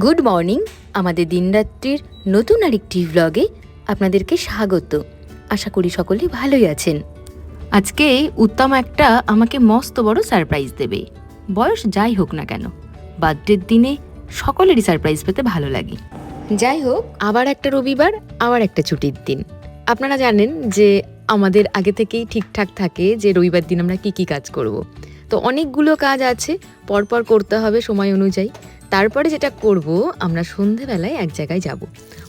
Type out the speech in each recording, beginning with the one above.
Good morning, আমাদের দিনরাত্রির নতুন আরেকটি ভ্লগে আপনাদেরকে স্বাগত। আশা করি সকলে ভালোই আছেন। আজকে উত্তম একটা আমাকে মস্ত বড় সারপ্রাইজ দেবে। বয়স যাই হোক না কেন বার্থডের দিনে সকলেরই সারপ্রাইজ পেতে ভালো লাগে। যাই হোক, আবার একটা রবিবার, আবার একটা ছুটির দিন। আপনারা জানেন যে আমাদের আগে থেকেই ঠিকঠাক থাকে যে রবিবার দিন আমরা কি কি কাজ করব। তো অনেকগুলো কাজ আছে, পরপর করতে হবে সময় অনুযায়ী। তারপরে যেটা করব, আমরা সন্ধেবেলায় এক জায়গায় যাব।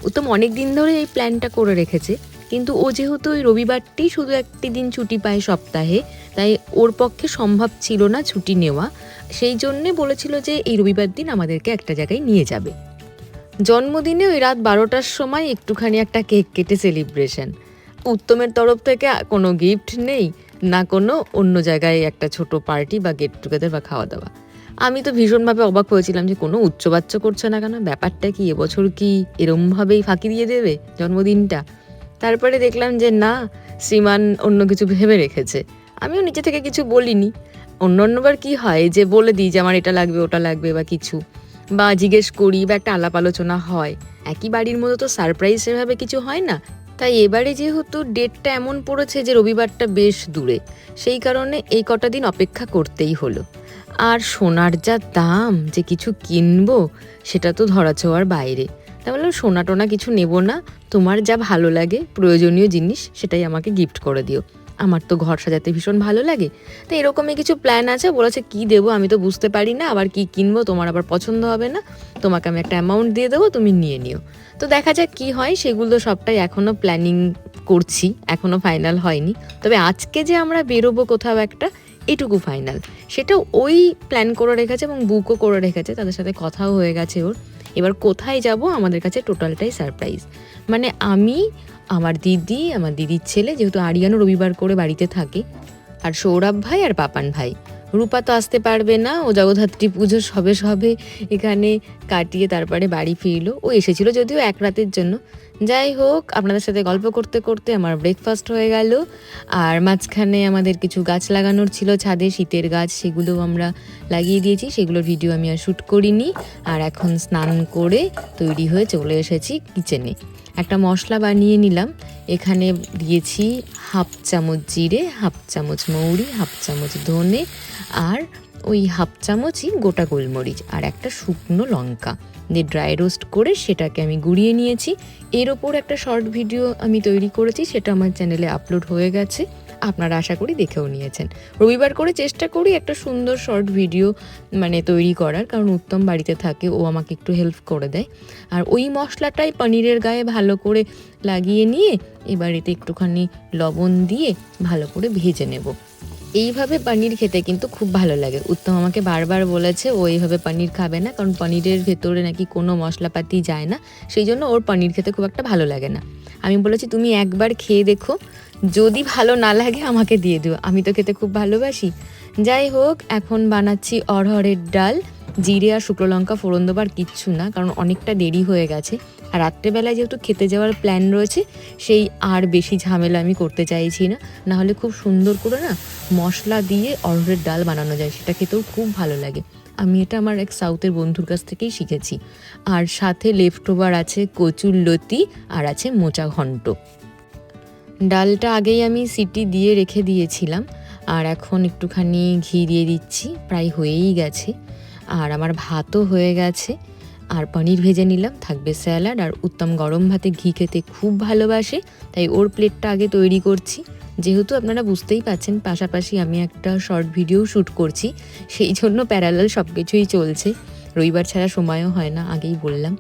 উত্তম অনেক দিন ধরে এই প্ল্যানটা করে রেখেছে, কিন্তু ও যেহেতু ওই রবিবারটি শুধু একটি দিন ছুটি পায় সপ্তাহে, তাই ওর পক্ষে সম্ভব ছিল না ছুটি নেওয়া। সেই জন্যে বলেছিল যে এই রবিবার দিন আমাদেরকে একটা জায়গায় নিয়ে যাবে। জন্মদিনে ওই রাত বারোটার সময় একটুখানি একটা কেক কেটে সেলিব্রেশন উত্তমের তরফ থেকে কোনো গিফট নেই, না কোনো অন্য জায়গায় একটা ছোট পার্টি বা গেট টুগেদার বা খাওয়া দাওয়া আমি তো ভীষণভাবে অবাক হয়েছিলাম যে কোনো উচ্চবাচ্চ করছে না কেন? ব্যাপারটা কি? এবছর কি এরমভাবেই ফাঁকি দিয়ে দেবে জন্মদিনটা? তারপরে দেখলাম যে না, শ্রীমান অন্য কিছু ভেবে রেখেছে। আমিও নিচে থেকে কিছু বলিনি। অন্য অন্যবার কি হয় যে বলে দিই যে আমার এটা লাগবে, ওটা লাগবে বা কিছু। বা জিজ্ঞেস করি বা একটা আলাপ আলোচনা হয়। একই বাড়ির মতো তো সারপ্রাইজ সেভাবে কিছু হয় না। তাই এবারে যেহেতু ডেটটা এমন পড়েছে যে রবিবারটা বেশ দূরে, সেই কারণে এই কটা দিন অপেক্ষা করতেই হলো। আর সোনার যা দাম যে কিছু কিনবো, সেটা তো ধরা ধরাছোঁয়ার বাইরে। তাই বললাম সোনা টোনা কিছু নেব না, তোমার যা ভালো লাগে, প্রয়োজনীয় জিনিস, সেটাই আমাকে গিফট করে দিও। আমার তো ঘর সাজাতে ভীষণ ভালো লাগে। তো এরকমই কিছু প্ল্যান আছে? বলেছে কি দেবো আমি তো বুঝতে পারি না, আবার কি কিনবো, তোমার আবার পছন্দ হবে না। তোমাকে আমি একটা অ্যামাউন্ট দিয়ে দেবো, তুমি নিয়ে নিও। তো দেখা যাক কি হয়, সেগুলো সবটাই এখনও প্ল্যানিং করছি এখনও ফাইনাল হয়নি। তবে আজকে যে আমরা বেরোবো কোথাও একটা এটুকু ফাইনাল সেটা ওই প্ল্যান করে রেখেছে এবং বুকও করে রেখেছে, তাদের সাথে কথাও হয়ে গেছে ওর। এবার কোথায় যাব আমাদের কাছে টোটালটাই সারপ্রাইজ মানে আমি, আমার দিদি, আমার দিদির ছেলে, যেহেতু আরিয়ানও রবিবার করে বাড়িতে থাকে, আর সৌরভ ভাই আর পাপান ভাই। রূপা তো আসতে পারবে না, ও জগদ্ধাত্রী পুজো সবে সবে এখানে কাটিয়ে তারপরে বাড়ি ফিরলো। ও এসেছিল যদিও এক রাতের জন্য। যাই হোক, আপনাদের সাথে গল্প করতে করতে আমার ব্রেকফাস্ট হয়ে গেল। আর মাঝখানে আমাদের কিছু গাছ লাগানোর ছিল ছাদে, শীতের গাছ, সেগুলোও আমরা লাগিয়ে দিয়েছি। সেগুলোর ভিডিও আমি আর শ্যুট করিনি। আর এখন স্নান করে তৈরি হয়ে চলে এসেছি কিচেনে একটা মশলা বানিয়ে নিলাম। এখানে দিয়েছি হাফ চামচ জিরে, হাফ চামচ মৌরি, হাফ চামচ ধনে আর ওই হাফ চামচই গোটা গোলমরিচ আর একটা শুকনো লঙ্কা। দিয়ে ড্রাই রোস্ট করে সেটাকে আমি গুঁড়িয়ে নিয়েছি। এর ওপর একটা শর্ট ভিডিও আমি তৈরি করেছি, সেটা আমার চ্যানেলে আপলোড হয়ে গেছে। আপনারা আশা করি দেখেও নিয়েছেন। রবিবার করে চেষ্টা করি একটা সুন্দর শর্ট ভিডিও মানে তৈরি করার, কারণ উত্তম বাড়িতে থাকে, ও আমাকে একটু হেল্প করে দেয়। আর ওই মশলাটাই পনিরের গায়ে ভালো করে লাগিয়ে নিয়ে এবার এতে একটুখানি লবণ দিয়ে ভালো করে ভেজে নেব। এইভাবে পনির খেতে কিন্তু খুব ভালো লাগে। উত্তম আমাকে বারবার বলেছে, ও এইভাবে পনির খাবে না, কারণ পনিরের ভেতরে নাকি কোনো মশলাপাতি যায় না। সেই জন্য ওর পনির খেতে খুব একটা ভালো লাগে না। আমি বলেছি, তুমি একবার খেয়ে দেখো। যদি ভালো না লাগে, আমাকে দিয়ে দিও। আমি তো খেতে খুব ভালোবাসি। যাই হোক, এখন বানাচ্ছি অরহরের ডাল। জিরে আর শুকনো লঙ্কা ফোড়ন দেবার কিচ্ছু না, কারণ অনেকটা দেরি হয়ে গেছে। আর রাত্রেবেলায় যেহেতু খেতে যাওয়ার প্ল্যান রয়েছে, সেই আর বেশি ঝামেলা আমি করতে চাইছি না। না হলে খুব সুন্দর করে না মশলা দিয়ে অরহরের ডাল বানানো যায়, সেটা খেতেও খুব ভালো লাগে। আমি এটা আমার এক সাউথের বন্ধুর কাছ থেকেই শিখেছি। আর সাথে লেফট ওভার আছে কচুর লতি আর আছে মোচা ঘন্ট। ডালটা আগেই আমি সিটি দিয়ে রেখে দিয়েছিলাম, আর এখন একটুখানি ঘি দিয়ে দিচ্ছি, প্রায় হয়েই গেছে। আর আমার ভাতও হয়ে গেছে। আর পনির ভেজে নিলাম। থাকবে স্যালাড আর উত্তম গরম ভাতে ঘি খেতে খুব ভালোবাসে, তাই ওর প্লেটটা আগে তৈরি করছি। যেহেতু আপনারা বুঝতেই পাচ্ছেন, পাশাপাশি আমি একটা শর্ট ভিডিও শ্যুট করছি, সেই জন্য প্যারালাল সব কিছুই চলছে। রবিবার ছাড়া সময়ও হয় না, আগেই বললাম।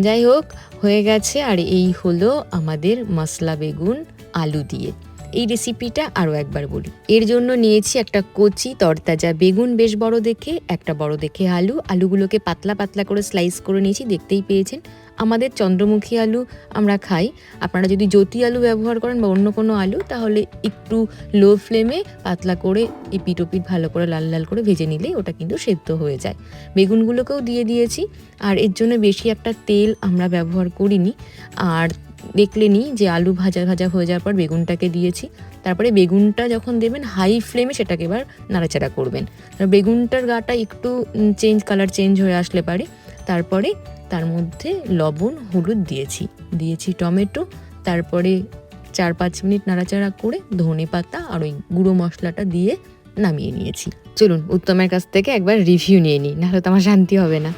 যাই হোক, হয়ে গেছে আর এই হলো আমাদের মশলা বেগুন, আলু দিয়ে। এই রেসিপিটা আরও একবার বলি। এর জন্য নিয়েছি একটা কচি, তরতাজা বেগুন, বেশ বড় দেখে, একটা বড় দেখে আলু। আলুগুলোকে পাতলা পাতলা করে স্লাইস করে নিয়েছি, দেখতেই পেয়েছেন। আমাদের চন্দ্রমুখী আলু আমরা খাই। আপনারা যদি জ্যোতি আলু ব্যবহার করেন বা অন্য কোনো আলু, তাহলে একটু লো ফ্লেমে পাতলা করে এপিট ওপিট ভালো করে লাল লাল করে ভেজে নিলেই ওটা কিন্তু সেদ্ধ হয়ে যায়। বেগুনগুলোকেও দিয়ে দিয়েছি। আর এর জন্য বেশি একটা তেল আমরা ব্যবহার করিনি। আর দেখলেনি যে আলু ভাজা ভাজা হয়ে যাওয়ার পর বেগুনটাকে দিয়েছি। তারপরে বেগুনটা যখন দেবেন হাই ফ্লেমে সেটাকে এবার নাড়াচাড়া করবেন। বেগুনটার গাটা একটু চেঞ্জ, কালার চেঞ্জ হয়ে আসলে পারে। তারপরে তার মধ্যে লবণ, হলুদ দিয়েছি। দিয়েছি টমেটো। তারপরে চার, পাঁচ মিনিট নাড়াচাড়া করে ধনে পাতা আর ওই গুঁড়ো মশলাটা দিয়ে নামিয়ে নিয়েছি। চলুন, উত্তমের কাছ থেকে একবার রিভিউ নিয়ে নিই, নাহলে তো আমার শান্তি হবে না।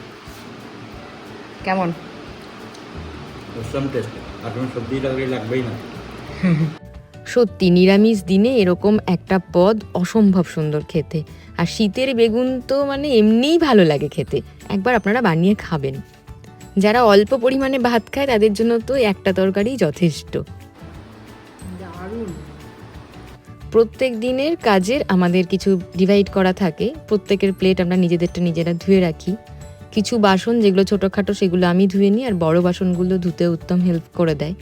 কেমন? টেস্ট লাগবেই না। সত্যি, নিরামিষ দিনে এরকম একটা পদ অসম্ভব সুন্দর খেতে। আর শীতের বেগুন তো মানে এমনিই ভালো লাগে খেতে। একবার আপনারা বানিয়ে খাবেন। যারা অল্প পরিমাণে ভাত খায়, তাদের জন্য তো একটা তরকারি যথেষ্ট। প্রত্যেক দিনের কাজের আমাদের কিছু ডিভাইড করা থাকে। প্রত্যেকের প্লেট আমরা নিজেদেরটা নিজেরা ধুয়ে রাখি। কিছু বাসন যেগুলো ছোটোখাটো সেগুলো আমি ধুয়ে নিই আর বড় বাসনগুলো ধুতে উত্তম হেল্প করে দেয়।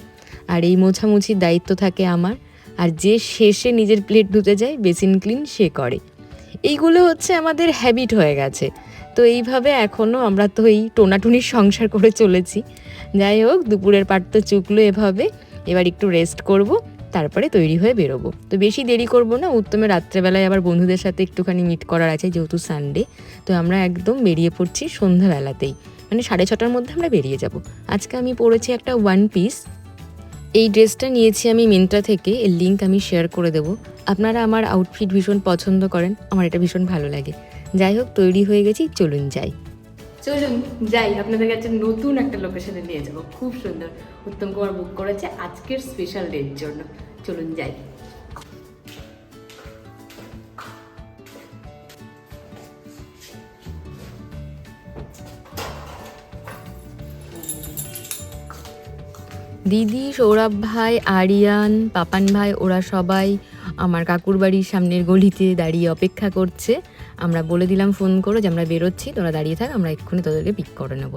আর এই মোছামুছির দায়িত্ব থাকে আমার। আর যে শেষে নিজের প্লেট ধুতে যায় বেসিন ক্লিন সে করে। এইগুলো হচ্ছে আমাদের হ্যাবিট হয়ে গেছে। তো এইভাবে এখনও আমরা তো এই টোনাটুনির সংসার করে চলেছি। যাই হোক, দুপুরের পাট তো চুকলো এভাবে। এবার একটু রেস্ট করব। তারপরে তৈরি হয়ে বেরোবো। তো বেশি দেরি করব না, উত্তমে রাত্রেবেলায় আবার বন্ধুদের সাথে একটুখানি মিট করার আছে, যেহেতু সানডে তো আমরা একদম বেরিয়ে পড়ছি সন্ধ্যাবেলাতেই। মানে সাড়ে ছটার মধ্যে আমরা বেরিয়ে যাব। আজকে আমি পরেছি একটা ওয়ান পিস এই ড্রেসটা নিয়েছি আমি মিন্ত্রা থেকে, এর লিঙ্ক আমি শেয়ার করে দেবো। আপনারা আমার আউটফিট ভীষণ পছন্দ করেন, আমার এটা ভীষণ ভালো লাগে। যাই হোক, তৈরি হয়ে গেছি, চলুন যাই। চলুন যাই, আপনাদের কাছে নতুন একটা লোকেশনে নিয়ে যাব। খুব সুন্দর। উত্তম কুমার বুক করেছে আজকের স্পেশাল ডের জন্য। চলুন যাই। দিদি, সৌরভ ভাই, আরিয়ান, পাপান ভাই, ওরা সবাই আমার কাকুর বাড়ির সামনের গলিতে দাঁড়িয়ে অপেক্ষা করছে। আমরা বলে দিলাম ফোন করো যে আমরা বেরোচ্ছি, তোরা দাঁড়িয়ে থাক, আমরা এক্ষুনি তোদেরকে পিক করে নেব।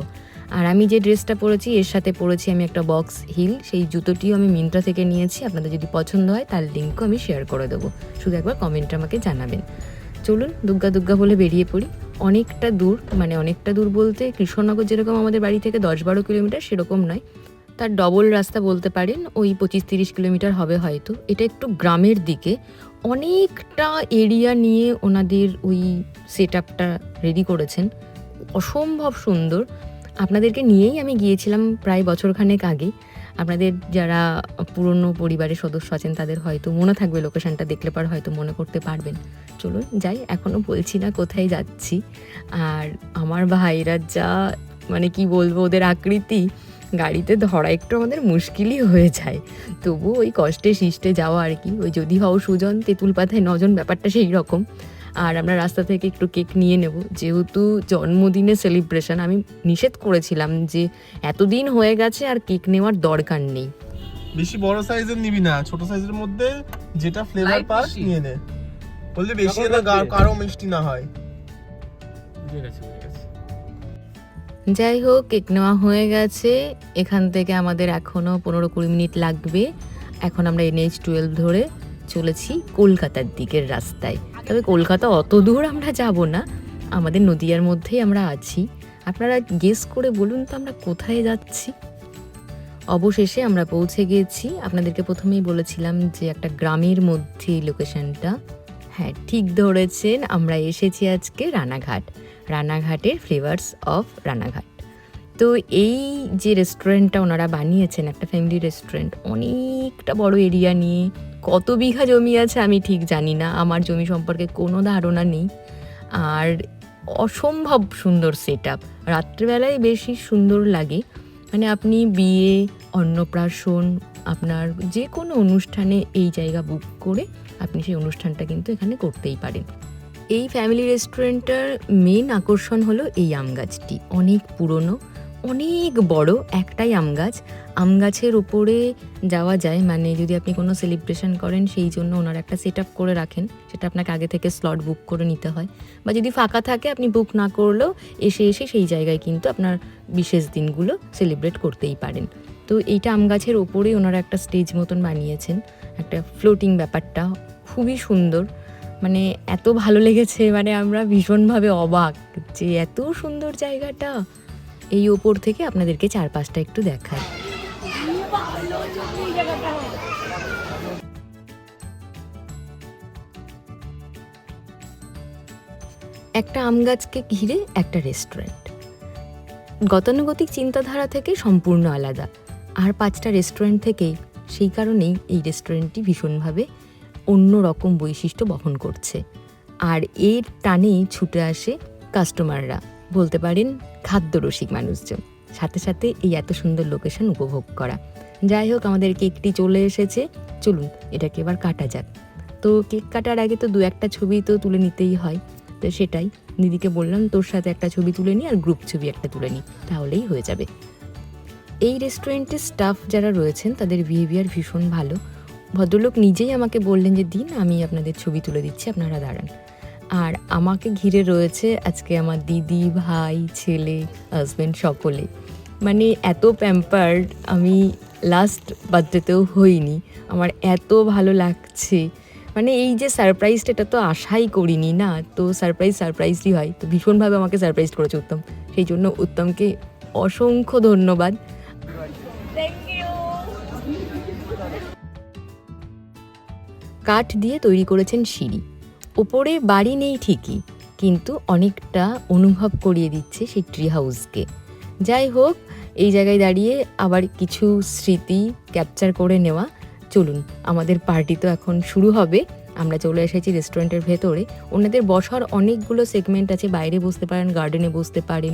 আর আমি যে ড্রেসটা পরেছি, এর সাথে পরেছি আমি একটা বক্স হিল। সেই জুতোটিও আমি মিন্ত্রা থেকে নিয়েছি। আপনাদের যদি পছন্দ হয়, তার লিঙ্কও আমি শেয়ার করে দেবো। শুধু একবার কমেন্টে আমাকে জানাবেন। চলুন, দুগ্গা দুগ্গা বলে বেরিয়ে পড়ি। অনেকটা দূর মানে অনেকটা দূর বলতে কৃষ্ণনগর যেরকম আমাদের বাড়ি থেকে দশ বারো কিলোমিটার, সেরকম নয়। তার ডবল রাস্তা বলতে পারেন, ওই পঁচিশ তিরিশ কিলোমিটার হবে হয়তো। এটা একটু গ্রামের দিকে। অনেকটা এরিয়া নিয়ে ওনাদের ওই সেট আপটা রেডি করেছেন। অসম্ভব সুন্দর। আপনাদেরকে নিয়েই আমি গিয়েছিলাম প্রায় বছরখানেক আগে আপনাদের যারা পুরনো পরিবারের সদস্য আছেন, তাদের হয়তো মনে থাকবে লোকেশনটা, দেখলে পর হয়তো মনে করতে পারবেন। চলুন যাই এখনও বলছি না কোথায় যাচ্ছি। আর আমার ভাইরা যা মানে কি বলব, ওদের আকৃতি, গাড়িতে ধরা একটু আমাদের মুশকিলই হয়ে যায়। তবু ওই কষ্টে শিষ্টে যাওয়া আর কি। ওই যদি হও সুজন তেঁতুল পাতায় নজন, ব্যাপারটা সেই রকম। আর আমরা রাস্তা থেকে একটু কেক নিয়ে নেব। যেহেতু জন্মদিনে সেলিব্রেশন আমি নিষেধ করেছিলাম যে এতদিন হয়ে গেছে আর কেক নেওয়ার দরকার নেই। বেশি বড় সাইজের নিবি না ছোট সাইজের মধ্যে যেটা ফ্লেভার পাস নিয়ে নে। বললে বেশি না কারও মিষ্টি না হয়। বুঝে গেছি যাই হোক কেক নেওয়া হয়ে গেছে। এখান থেকে আমাদের এখনও পনেরো কুড়ি মিনিট লাগবে। এখন আমরা এনএইচ টুয়েলভ ধরে চলেছি কলকাতার দিকের রাস্তায়। তবে কলকাতা অত দূর আমরা যাব না। আমাদের নদিয়ার মধ্যেই আমরা আছি। আপনারা গেস করে বলুন তো আমরা কোথায় যাচ্ছি। অবশেষে আমরা পৌঁছে গেছি। আপনাদেরকে প্রথমেই বলেছিলাম যে একটা গ্রামের মধ্যে লোকেশনটা হ্যাঁ ঠিক ধরেছেন, আমরা এসেছি আজকে রানাঘাট। রানাঘাটের ফ্লেভার্স অফ রানাঘাট। তো এই যে রেস্টুরেন্টটা ওনারা বানিয়েছেন, একটা ফ্যামিলি রেস্টুরেন্ট অনেকটা বড় এরিয়া নিয়ে কত বিঘা জমি আছে আমি ঠিক জানি না। আমার জমি সম্পর্কে কোনো ধারণা নেই। আর অসম্ভব সুন্দর সেট আপ রাত্রিবেলায় বেশি সুন্দর লাগে। মানে আপনি বিয়ে, অন্নপ্রাশন, আপনার যে কোনো অনুষ্ঠানে এই জায়গা বুক করে আপনি সেই অনুষ্ঠানটা কিন্তু এখানে করতেই পারেন। এই ফ্যামিলি রেস্টুরেন্টটার মেন আকর্ষণ হলো এই আম গাছটি অনেক পুরনো। অনেক বড় একটাই আম গাছ। আম গাছের উপরে যাওয়া যায় মানে যদি আপনি কোনো সেলিব্রেশন করেন, সেই জন্য ওনারা একটা সেট আপ করে রাখেন। সেটা আপনাকে আগে থেকে স্লট বুক করে নিতে হয়। বা যদি ফাঁকা থাকে, আপনি বুক না করলেও এসে এসে সেই জায়গায় কিন্তু আপনার বিশেষ দিনগুলো সেলিব্রেট করতেই পারেন। তো এইটা আম গাছের ওপরেই ওনারা একটা স্টেজ মতন বানিয়েছেন। একটা ফ্লোটিং ব্যাপারটা খুবই সুন্দর। মানে এত ভালো লেগেছে মানে আমরা ভীষণভাবে অবাক যে এত সুন্দর জায়গাটা। এই ওপর থেকে আপনাদেরকে চারপাশটা একটু দেখায় একটা আম গাছকে ঘিরে একটা রেস্টুরেন্ট গতানুগতিক চিন্তাধারা থেকে সম্পূর্ণ আলাদা। আর পাঁচটা রেস্টুরেন্ট থেকে সেই কারণেই এই রেস্টুরেন্টটি ভীষণভাবে অন্য রকম বৈশিষ্ট্য বহন করছে। আর এর টানেই ছুটে আসে কাস্টমাররা বলতে পারেন খাদ্যরসিক মানুষজন। সাথে সাথে এই এত সুন্দর লোকেশন উপভোগ করা। যাই হোক, আমাদের কেকটি চলে এসেছে। চলুন, এটাকে এবার কাটা যাক। তো কেক কাটার আগে তো দু একটা ছবি তো তুলে নিতেই হয়। তো সেটাই, দিদিকে বললাম, তোর সাথে একটা ছবি তুলে নিই আর গ্রুপ ছবি একটা তুলে নিই তাহলেই হয়ে যাবে। এই রেস্টুরেন্টের স্টাফ যারা রয়েছেন, তাদের বিহেভিয়ার ভীষণ ভালো। ভদ্রলোক নিজেই আমাকে বললেন যে, দিন, আমি আপনাদের ছবি তুলে দিচ্ছি, আপনারা দাঁড়ান। আর আমাকে ঘিরে রয়েছে আজকে আমার দিদি ভাই ছেলে হাজব্যান্ড সকলে। মানে এত প্যাম্পার্ড আমি লাস্ট বার্থডেতেও হইনি। আমার এত ভালো লাগছে। মানে এই যে সারপ্রাইজটা এটা তো আশাই করিনি না? তো সারপ্রাইজ সারপ্রাইজই হয়। তো ভীষণভাবে আমাকে সারপ্রাইজ করেছে উত্তম। সেই জন্য উত্তমকে অসংখ্য ধন্যবাদ। কাঠ দিয়ে তৈরি করেছেন সিঁড়ি। ওপরে বাড়ি নেই ঠিকই, কিন্তু অনেকটা অনুভব করিয়ে দিচ্ছে সেই ট্রি হাউসকে যাই হোক, এই জায়গায় দাঁড়িয়ে আবার কিছু স্মৃতি ক্যাপচার করে নেওয়া। চলুন, আমাদের পার্টি তো এখন শুরু হবে। আমরা চলে এসেছি রেস্টুরেন্টের ভেতরে। ওনাদের বসার অনেকগুলো সেগমেন্ট আছে। বাইরে বসতে পারেন গার্ডেনে বসতে পারেন।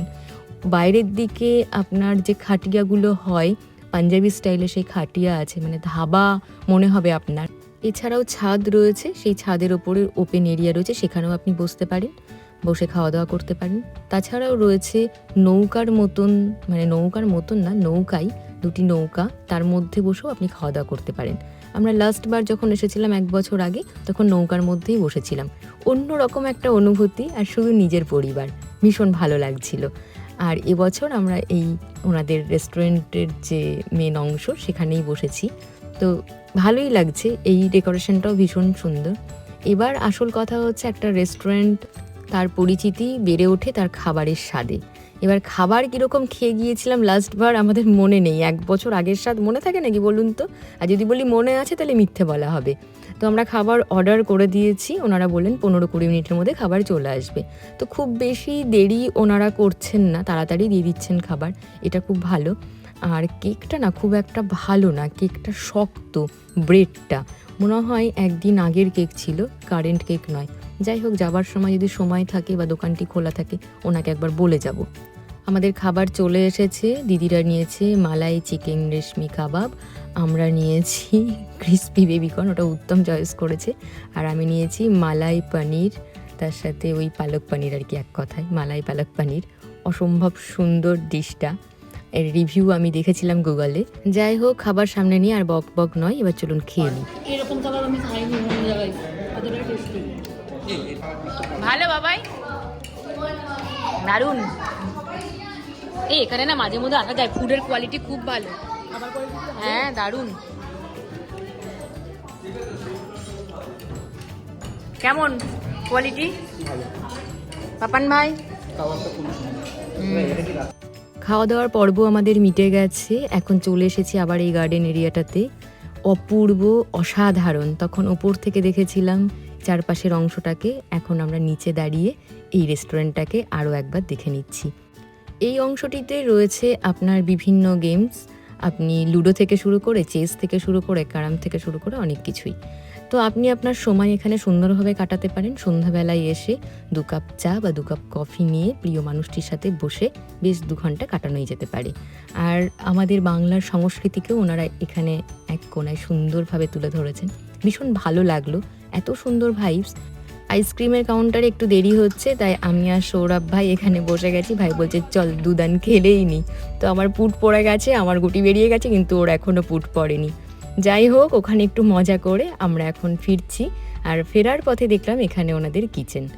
বাইরের দিকে আপনার যে খাটিয়াগুলো হয়, পাঞ্জাবি স্টাইলে সেই খাটিয়া আছে মানে ধাবা মনে হবে আপনার। এছাড়াও ছাদ রয়েছে, সেই ছাদের ওপরে ওপেন এরিয়া রয়েছে, সেখানেও আপনি বসতে পারেন, বসে খাওয়া দাওয়া করতে পারেন। তাছাড়াও রয়েছে নৌকার মতন মানে নৌকার মতন না, নৌকাই, দুটি নৌকা, তার মধ্যে বসেও আপনি খাওয়া দাওয়া করতে পারেন। আমরা লাস্ট বার যখন এসেছিলাম এক বছর আগে, তখন নৌকার মধ্যেই বসেছিলাম। অন্য রকম একটা অনুভূতি আর শুধু নিজের পরিবার, ভীষণ ভালো লাগছিল। আর এবছর আমরা এই ওনাদের রেস্টুরেন্টের যে মেন অংশ, সেখানেই বসেছি। তো ভালোই লাগছে, এই ডেকোরেশনটাও ভীষণ সুন্দর। এবার আসল কথা হচ্ছে একটা রেস্টুরেন্ট, তার পরিচিতি বেড়ে ওঠে তার খাবারের স্বাদে। এবার খাবার কীরকম খেয়ে গিয়েছিলাম লাস্টবার আমাদের মনে নেই, এক বছর আগের স্বাদ মনে থাকে নাকি বলুন তো? আর যদি বলি মনে আছে তাহলে মিথ্যে বলা হবে। তো আমরা খাবার অর্ডার করে দিয়েছি, ওনারা বললেন পনেরো কুড়ি মিনিটের মধ্যে খাবার চলে আসবে। তো খুব বেশি দেরি ওনারা করছেন না, তাড়াতাড়ি দিয়ে দিচ্ছেন খাবার, এটা খুব ভালো। আর কেকটা না খুব একটা ভালো না, কেকটা শক্ত, ব্রেডটা। মনে হয় একদিন আগের কেক ছিল, কারেন্ট কেক নয়। যাই হোক, যাবার সময় যদি সময় থাকে বা দোকানটি খোলা থাকে, ওনাকে একবার বলে যাব। আমাদের খাবার চলে এসেছে, দিদিরা নিয়েছে মালাই চিকেন রেশমি কাবাব, আমরা নিয়েছি ক্রিস্পি বেবিকর্ন ওটা উত্তম চয়েস করেছে। আর আমি নিয়েছি মালাই পনির, তার সাথে ওই পালক পনির আর কি এক কথায়, মালাই পালক পনির। অসম্ভব সুন্দর ডিশটা। এর রিভিউ আমি দেখেছিলাম গুগলে যাই হোক খাবার সামনে নিয়ে আর বক বক নয় এবার চলুন খেয়ে নিই। এরকম খাবার আমি খাইনি জায়গায়। ভালো বাবাই। দারুণ। এই এখানে না মাঝে মধ্যে আসা যায়। ফুডের কোয়ালিটি খুব ভালো। হ্যাঁ দারুণ। কেমন? কোয়ালিটি পাপান ভাই? খাওয়া দাওয়ার পর্ব আমাদের মিটে গেছে। এখন চলে এসেছি আবার এই গার্ডেন এরিয়াটাতে অপূর্ব, অসাধারণ। তখন ওপর থেকে দেখেছিলাম চারপাশের অংশটাকে। এখন আমরা নিচে দাঁড়িয়ে এই রেস্টুরেন্টটাকে আরও একবার দেখে নিচ্ছি। এই অংশটিতে রয়েছে আপনার বিভিন্ন গেমস আপনি লুডো থেকে শুরু করে চেস থেকে শুরু করে ক্যারাম থেকে শুরু করে অনেক কিছুই। তো আপনি আপনার সময় এখানে সুন্দরভাবে কাটাতে পারেন। সন্ধ্যাবেলায় এসে দু কাপ চা বা দু কাপ কফি নিয়ে প্রিয় মানুষটির সাথে বসে বেশ দু ঘণ্টা কাটানোই যেতে পারে। আর আমাদের বাংলার সংস্কৃতিকেও ওনারা এখানে এক কোনায় সুন্দরভাবে তুলে ধরেছেন। ভীষণ ভালো লাগল। এত সুন্দর ভাইবস আইসক্রিমের কাউন্টারে একটু দেরি হচ্ছে, তাই আমি আর সৌরভ ভাই এখানে বসে গেছি। ভাই বলছে, চল দুদান খেলেই নি। তো আমার পুট পড়ে গেছে, আমার গুটি বেরিয়ে গেছে, কিন্তু ওর এখনও পুট পড়েনি। যাই হোক, ওখানে একটু মজা করে আমরা এখন ফিরছি। আর ফেরার পথে দেখলাম এখানে ওনাদের কিচেন।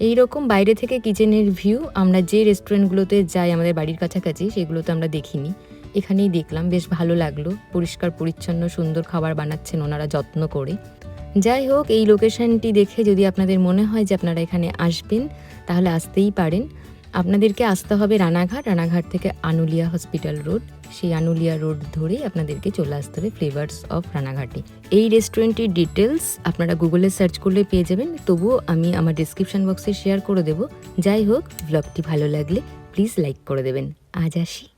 এই রকম বাইরে থেকে কিচেনের ভিউ, আমরা যে রেস্টুরেন্টগুলোতে যাই আমাদের বাড়ির কাছাকাছি, সেগুলোতে আমরা দেখিনি। এখানেই দেখলাম, বেশ ভালো লাগল। পরিষ্কার, পরিচ্ছন্ন, সুন্দর খাবার বানাচ্ছেন ওনারা যত্ন করে। যাই হোক, এই লোকেশনটি দেখে যদি আপনাদের মনে হয় যে আপনারা এখানে আসবেন, তাহলে আসতেই পারেন। আপনাদেরকে আসতে হবে রানাঘাট রানাঘাট থেকে আনুলিয়া হসপিটাল রোড। সেই আনুলিয়া রোড ধরেই আপনাদেরকে চলে আসতে হবে ফ্লেভার্স অফ রানাঘাটে এই রেস্টুরেন্টের ডিটেলস আপনারা গুগলে সার্চ করলে পেয়ে যাবেন। তবুও আমি আমার ডিসক্রিপশন বক্সে শেয়ার করে দেব। যাই হোক ব্লগটি ভালো লাগলে প্লিজ লাইক করে দেবেন। আজ আসি।